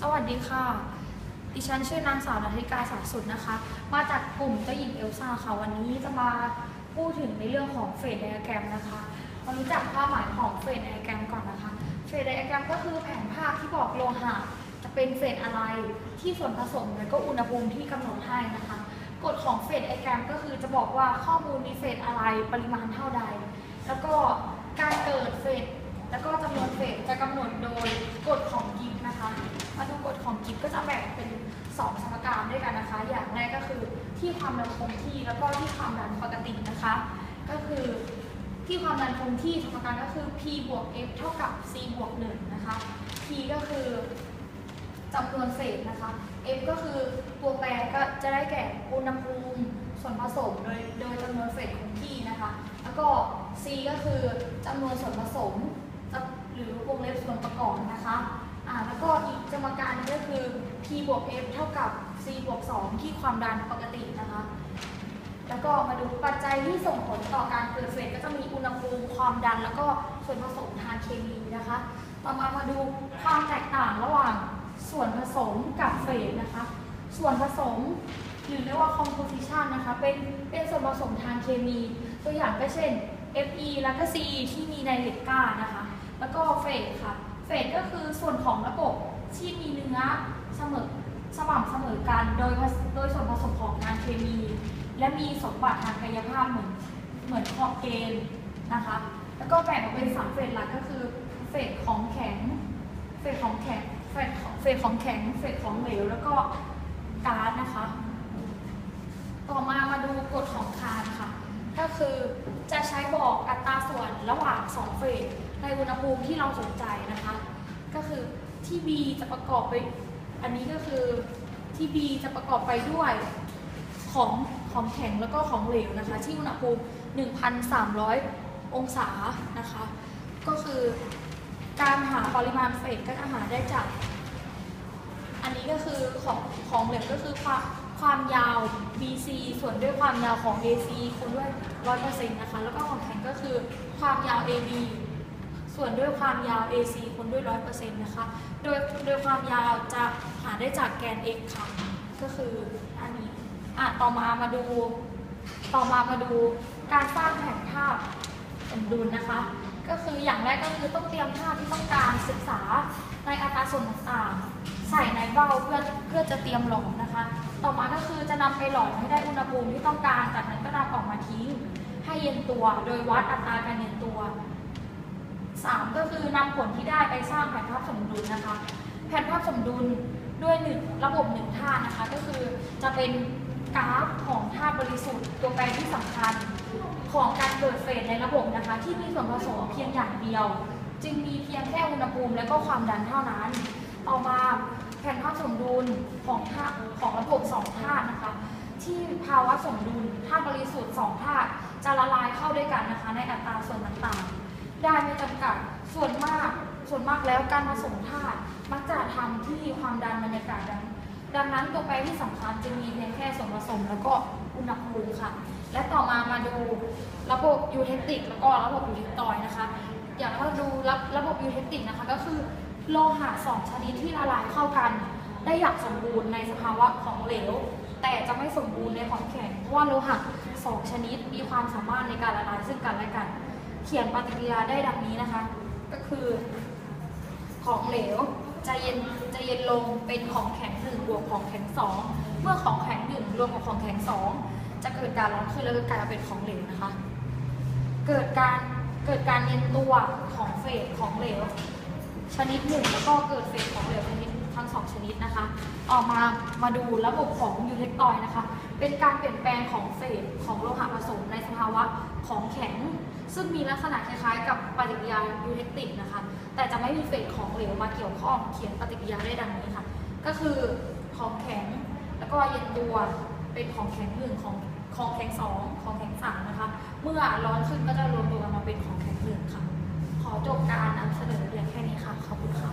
สวัสดีค่ะ ดิฉันชื่อนางสาวนัทธิกาสาสุดนะคะ มาจากกลุ่มเจ้าหญิงเอลซ่าค่ะ วันนี้จะมาพูดถึงในเรื่องของเฟสไดอะแกรมนะคะมารู้จักความหมายของเฟสไดอะแกรมก่อนนะคะ เฟสไดอะแกรมก็คือแผนภาพที่บอกโลหะจะเป็นเฟสอะไรที่ส่วนผสมและก็อุณหภูมิที่กำหนดให้นะคะ กฎของเฟสไดอะแกรมก็คือจะบอกว่าข้อมูลมีเฟสอะไรปริมาณเท่าใด แล้วก็การเกิดเฟสแล้วก็จำนวนเฟสจะกำหนดโดย 2 สมการด้วยกันนะคะ อย่างแรกก็คือที่ความดันคงที่แล้วก็ที่ความดันปกตินะคะ ก็คือที่ความดันคงที่สมการก็คือ p บวก f เท่ากับ c บวก1นะคะ p ก็คือจำนวนเฟสนะคะ f ก็คือตัวแปรก็จะได้แก่อุณหภูมิส่วนผสมโดยโดยจำนวนเฟสคงที่นะคะ แล้วก็ c ก็คือจำนวนส่วนผสมหรือวงเล็บส่วนประกอบนะคะอ่าแล้วก็อีกสมการนึงก็คือ p บวก f เท่ากับ c บวก2ที่ความดันปกตินะคะ แล้วก็มาดูปัจจัยที่ส่งผลต่อการเกิดเฟสก็จะมีอุณหภูมิความดัน แล้วก็ส่วนผสมทางเคมีนะคะ ต่อมามาดูความแตกต่างระหว่างส่วนผสมกับเฟสนะคะ ส่วนผสมหรือเรียกว่า composition นะคะ เป็นเป็นส่วนผสมทางเคมี ตัวอย่างก็เช่น Fe แล้วก็ C ที่มีไนเตรตก้านะคะ แล้วก็เฟสค่ะ เฟสก็คือส่วนของระบบ นื้อเสมอสม่ำเสมอกัน โดยโดยส่วนผสมของงานเคมี และมีสมบัติทางกายภาพเหมือนเหมือนขอบเกณฑ์นะคะ แล้วก็แบ่งออกเป็นสามเฟสหลักก็คือเฟสของแข็งเฟสของแข็งเฟสของเฟสของแข็งเฟสของเหลวแล้วก็ก๊าซนะคะ ต่อมามาดูกฎของคาร์ค่ะ ก็คือจะใช้บอกอัตราส่วนระหว่าง2เฟสในอุณหภูมิที่เราสนใจนะคะ ก็คือ ที่ B จะประกอบไป อันนี้ก็คือที่ B จะประกอบไปด้วยของของแข็งแล้วก็ของเหลวนะคะ ที่อุณหภูมิ 1,300 องศานะคะ ก็คือการหาปริมาณเฟสก็จะหาได้จาก อันนี้ก็คือของของเหลวก็คือความความยาว BC ส่วนด้วยความยาวของ AC คูณด้วย 100%นะคะ แล้วก็ของแข็งก็คือความยาว AB ส่วนด้วยความยาว AC คูณด้วย 100%นะคะ โดยโดยความยาวจะหาได้จากแกน x ค่ะ ก็คืออันนี้ อะ ต่อมามาดู ต่อมามาดูการสร้างแผนภาพสมดุลนะคะ ก็คืออย่างแรกก็คือต้องเตรียมภาพที่ต้องการศึกษาในอัตราส่วนต่างๆ ใส่ในเบ้าเพื่อเพื่อจะเตรียมหลอมนะคะ ต่อมาก็คือจะนำไปหลอมให้ได้อุณหภูมิที่ต้องการ จากนั้นก็นำออกมาทิ้งให้เย็นตัว โดยวัดอัตราการเย็นตัว สามก็คือนำผลที่ได้ไปสร้างแผนภาพสมดุลนะคะ แผนภาพสมดุลด้วยหนึ่งระบบหนึ่งธาตุนะคะ ก็คือจะเป็นกราฟของธาตุบริสุทธิ์ตัวแปรที่สำคัญของการเกิดเฟสในระบบนะคะ ที่มีส่วนผสมเพียงอย่างเดียว จึงมีเพียงแค่อุณหภูมิและก็ความดันเท่านั้น ต่อมาแผนภาพสมดุลของธาตุของระบบสองธาตุนะคะ ที่ภาวะสมดุลธาตุบริสุทธิ์สองธาตุจะละลายเข้าด้วยกันนะคะ ในอัตราส่วนต่างๆ จำกัด ส่วนมาก ส่วนมากแล้วการผสมธาตุมักจะทำที่ความดันบรรยากาศดังดังนั้นตัวแปรที่สำคัญจะมีเพียงแค่ส่วนผสมแล้วก็อุณหภูมิค่ะ และต่อมามาดูระบบยูเทคติกแล้วก็ระบบยูเทคตอยนะคะ อย่างเราดูระระบบยูเทคติกนะคะ ก็คือโลหะสองชนิดที่ละลายเข้ากัน ได้อย่างสมบูรณ์ในสภาวะของเหลว แต่จะไม่สมบูรณ์ในของแข็งเพราะว่าโลหะสองชนิดมีความสามารถในการละลายซึ่งกันและกัน เขียนปฏิกิริยาได้ดังนี้นะคะ ก็คือของเหลวจะเย็นจะเย็นลงเป็นของแข็งหนึ่งบวกของแข็งสองเมื่อของแข็งหนึ่งรวมกับของแข็งสองจะเกิดการร้อนขึ้นแล้วก็กลายเป็นของเหลวนะคะ เกิดการเกิดการเย็นตัวของเฟสของเหลวชนิดหนึ่งแล้วก็เกิดเฟสของเหลวชนิดทั้งสองชนิดนะคะออกมามาดูระบบของยูเทคตอยนะคะ เป็นการเปลี่ยนแปลงของเฟสของโลหะผสมในสภาวะของแข็ง ซึ่งมีลักษณะคล้ายๆ กับปฏิกิริยายูเรติกนะคะ แต่จะไม่มีเฟสของเหลวมาเกี่ยวข้องเขียนปฏิกิริยาได้ดังนี้ค่ะ ก็คือของแข็งแล้วก็เย็นตัวเป็นของแข็งหนึ่งของของแข็งสองของแข็งสามนะคะ เมื่อร้อนขึ้นก็จะรวมตัวกันมาเป็นของแข็งหนึ่งค่ะ ขอจบการนำเสนอเพียงแค่นี้ค่ะ ขอบคุณค่ะ